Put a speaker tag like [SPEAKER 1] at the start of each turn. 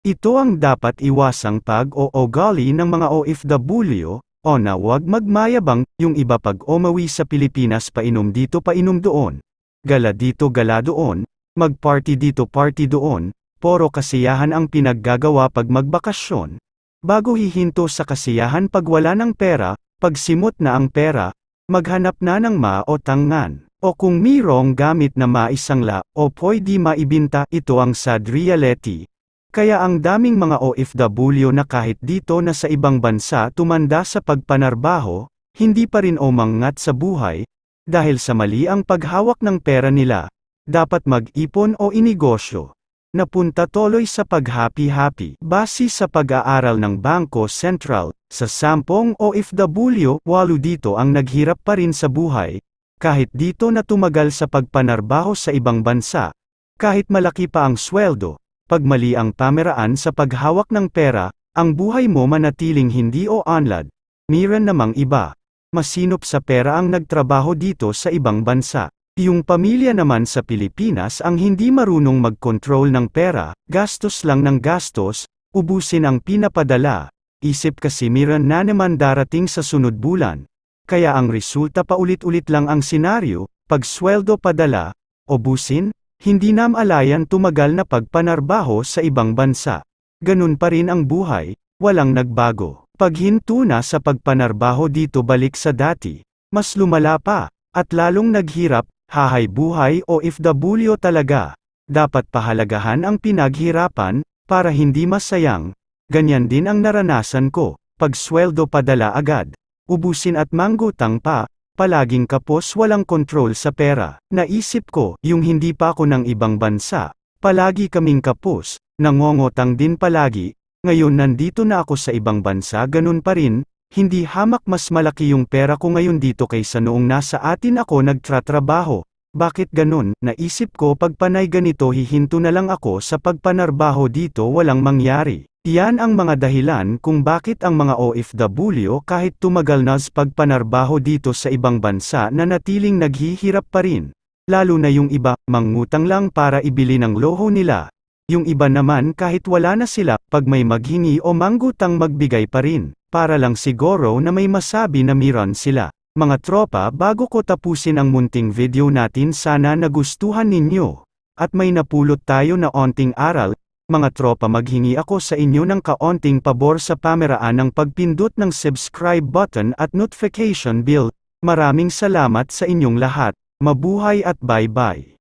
[SPEAKER 1] Ito ang dapat iwasang pag-oogali ng mga OFW, o na huwag magmayabang, yung iba pag umawi sa Pilipinas painom dito painom doon. Gala dito gala doon, mag-party dito party doon, poro kasiyahan ang pinaggagawa pag magbakasyon. Bago hihinto sa kasiyahan pag wala ng pera, pag simot na ang pera, maghanap na ng ma o tangan. O kung mirong gamit na maisangla, o pwede maibinta, ito ang sad reality. Kaya ang daming mga OFW na kahit dito na sa ibang bansa tumanda sa pagpanarbaho, hindi pa rin umangat sa buhay, dahil sa mali ang paghawak ng pera nila, dapat mag-ipon o inegosyo. Napunta tuloy sa paghapi-hapi. Base sa pag-aaral ng Bangko Sentral, sa sampung OFW, walo dito ang naghirap pa rin sa buhay, kahit dito na tumagal sa pagpanarbaho sa ibang bansa, kahit malaki pa ang sweldo, pag mali ang pameraan sa paghawak ng pera, ang buhay mo manatiling hindi o anlad. Miran namang iba. Masinop sa pera ang nagtrabaho dito sa ibang bansa. Yung pamilya naman sa Pilipinas ang hindi marunong mag-control ng pera, gastos lang ng gastos, ubusin ang pinapadala. Isip kasi miran na naman darating sa sunod bulan. Kaya ang resulta paulit-ulit lang ang senaryo, pag sweldo padala, ubusin, hindi nam alayan tumagal na pagpanarbaho sa ibang bansa. Ganun pa rin ang buhay, walang nagbago. Paghinto na sa pagpanarbaho dito balik sa dati, mas lumala pa, at lalong naghirap, hahay buhay o ifw talaga. Dapat pahalagahan ang pinaghirapan, para hindi masayang. Ganyan din ang naranasan ko, pag sweldo padala agad. Ubusin at manggutang pa, palaging kapos walang kontrol sa pera. Naisip ko, yung hindi pa ako ng ibang bansa, palagi kaming kapos, nangongotang din palagi, ngayon nandito na ako sa ibang bansa ganun pa rin, hindi hamak mas malaki yung pera ko ngayon dito kaysa noong nasa atin ako nagtratrabaho. Bakit ganun? Naisip ko pag panay ganito hihinto na lang ako sa pagpanarbaho dito walang mangyari. Iyan ang mga dahilan kung bakit ang mga OFW kahit tumagal na pagpanarbaho dito sa ibang bansa na natiling naghihirap pa rin. Lalo na yung iba, mangutang lang para ibili ng loho nila. Yung iba naman kahit wala na sila, pag may maghingi o manggutang magbigay pa rin. Para lang siguro na may masabi na miran sila. Mga tropa bago ko tapusin ang munting video natin sana nagustuhan ninyo. At may napulot tayo na onting aral, mga tropa maghingi ako sa inyo ng kaonting pabor sa pameraan ng pagpindot ng subscribe button at notification bell. Maraming salamat sa inyong lahat. Mabuhay at bye-bye.